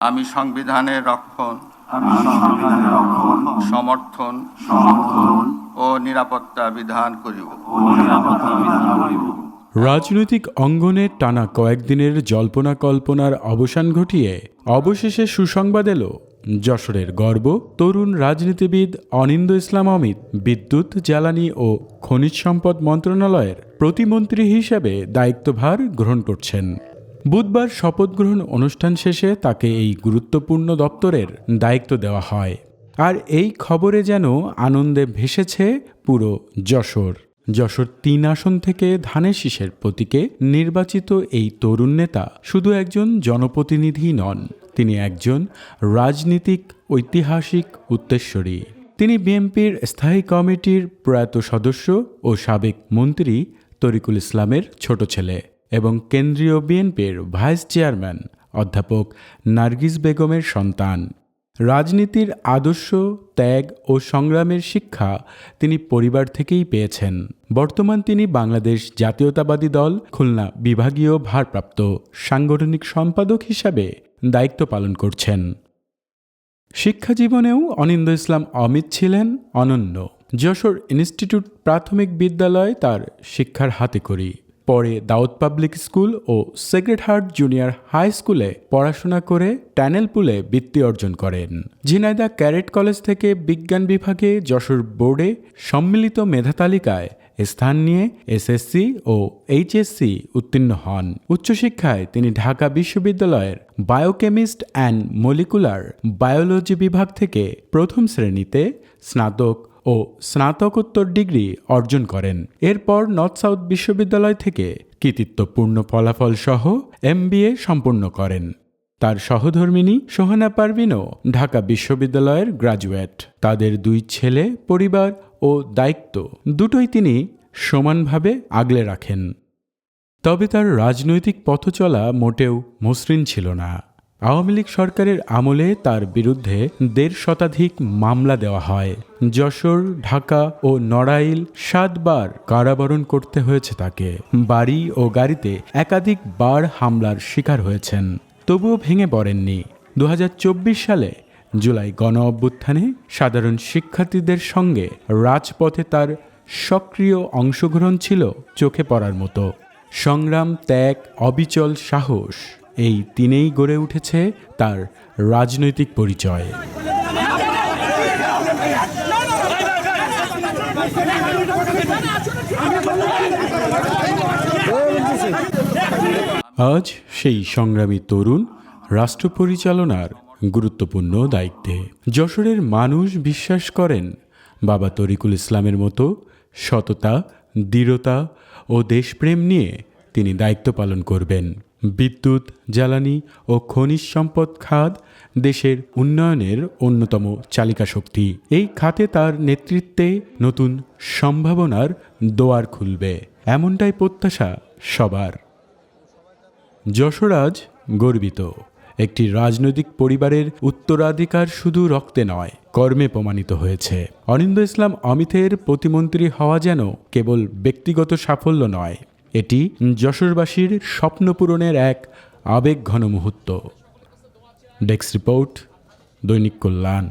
আমি সংবিধানের রক্ষণ আমি সংবিধানের রক্ষণ সমর্থন সমর্থন ও নিরাপত্তা বিধান করিব। ও নিরাপত্তা বিধান করিব। রাজনৈতিক অঙ্গনে টানা কয়েকদিনের জল্পনা কল্পনার অবসান ঘটিয়ে অবশেষে সুসংবাদ এলো। যশোরের গর্ব তরুণ রাজনীতিবিদ অনিন্দ ইসলাম অমিত বিদ্যুৎ জ্বালানি ও খনিজ সম্পদ মন্ত্রণালয়ের প্রতিমন্ত্রী হিসেবে দায়িত্বভার গ্রহণ করছেন। বুধবার শপথ গ্রহণ অনুষ্ঠান শেষে তাকে এই গুরুত্বপূর্ণ দপ্তরের দায়িত্ব দেওয়া হয়। আর এই খবরে যেন আনন্দে ভেসেছে পুরো যশোর। যশোর তিন আসন থেকে ধানের শীষের প্রতীকে নির্বাচিত এই তরুণ নেতা শুধু একজন জনপ্রতিনিধি নন, তিনি একজন রাজনীতিক, ঐতিহাসিক উত্তেশ্বরী। তিনি বিএনপির স্থায়ী কমিটির প্রয়াত সদস্য ও সাবেক মন্ত্রী তরিকুল ইসলামের ছোট ছেলে। এবং কেন্দ্রীয় বিএনপির ভাইস চেয়ারম্যান অধ্যাপক নার্গিস বেগমের সন্তান। রাজনীতির আদর্শ, ত্যাগ ও সংগ্রামের শিক্ষা তিনি পরিবার থেকেই পেয়েছেন। বর্তমান তিনি বাংলাদেশ জাতীয়তাবাদী দল, খুলনা বিভাগীয় ভারপ্রাপ্ত সাংগঠনিক সম্পাদক হিসাবে দায়িত্ব পালন করছেন। শিক্ষা জীবনেও অনিন্দ ইসলাম অমিত ছিলেন অনন্য। যশোর ইনস্টিটিউট প্রাথমিক বিদ্যালয় তার শিক্ষার হাতে করি। পরে দাউদ পাবলিক স্কুল ও সেক্রেট হার্ট জুনিয়র হাই স্কুলে পড়াশোনা করে ট্যানেলপুলে বৃত্তি অর্জন করেন। ঝিনাইদা ক্যারেট কলেজ থেকে বিজ্ঞান বিভাগে যশোর বোর্ডে সম্মিলিত মেধা তালিকায় স্থান নিয়ে এসএসসি ও এইচএসসি উত্তীর্ণ হন। উচ্চশিক্ষায় তিনি ঢাকা বিশ্ববিদ্যালয়ের বায়োকেমিস্ট অ্যান্ড মলিকুলার বায়োলজি বিভাগ থেকে প্রথম শ্রেণীতে স্নাতক ও স্নাতকোত্তর ডিগ্রি অর্জন করেন। এরপর নর্থ সাউথ বিশ্ববিদ্যালয় থেকে কৃতিত্বপূর্ণ ফলাফল সহ এমবিএ সম্পূর্ণ করেন। তার সহধর্মিনী সোহানা পারভিনও ঢাকা বিশ্ববিদ্যালয়ের গ্রাজুয়েট। তাদের দুই ছেলে, পরিবার ও দায়িত্ব দুটোই তিনি সমানভাবে আগলে রাখেন। তবে তার রাজনৈতিক পথচলা মোটেও মসৃণ ছিল না। আওয়ামী লীগ সরকারের আমলে তার বিরুদ্ধে দেড় শতাধিক মামলা দেওয়া হয়। যশোর, ঢাকা ও নড়াইল সাতবার কারাবরণ করতে হয়েছে তাকে। বাড়ি ও গাড়িতে একাধিক বার হামলার শিকার হয়েছেন। তবুও ভেঙে পড়েননি। দু হাজার চব্বিশ সালে জুলাই গণ অভ্যুত্থানে সাধারণ শিক্ষার্থীদের সঙ্গে রাজপথে তার সক্রিয় অংশগ্রহণ ছিল চোখে পড়ার মতো। সংগ্রাম, ত্যাগ, অবিচল সাহস এই তিনেই গড়ে উঠেছে তার রাজনৈতিক পরিচয়। আজ সেই সংগ্রামী তরুণ রাষ্ট্র পরিচালনার গুরুত্বপূর্ণ দায়িত্বে। যশোরের মানুষ বিশ্বাস করেন, বাবা তরিকুল ইসলামের মতো সততা, দৃঢ়তা ও দেশপ্রেম নিয়ে তিনি দায়িত্ব পালন করবেন। বিদ্যুৎ, জ্বালানি ও খনিজ সম্পদ খাত দেশের উন্নয়নের অন্যতম চালিকা শক্তি। এই খাতে তার নেতৃত্বে নতুন সম্ভাবনার দোয়ার খুলবে। এমনটাই প্রত্যাশা সবার। যশোরাজ গর্বিত। একটি রাজনৈতিক পরিবারের উত্তরাধিকার শুধু রক্তে নয়, কর্মে প্রমাণিত হয়েছে। অনিন্দ ইসলাম অমিতের প্রতিমন্ত্রী হওয়া যেন কেবল ব্যক্তিগত সাফল্য নয় এটি যশোরবাসীর স্বপ্ন পূরণের এক আবেগঘন মুহূর্ত। ডেস্ক রিপোর্ট দৈনিক কল্যাণ।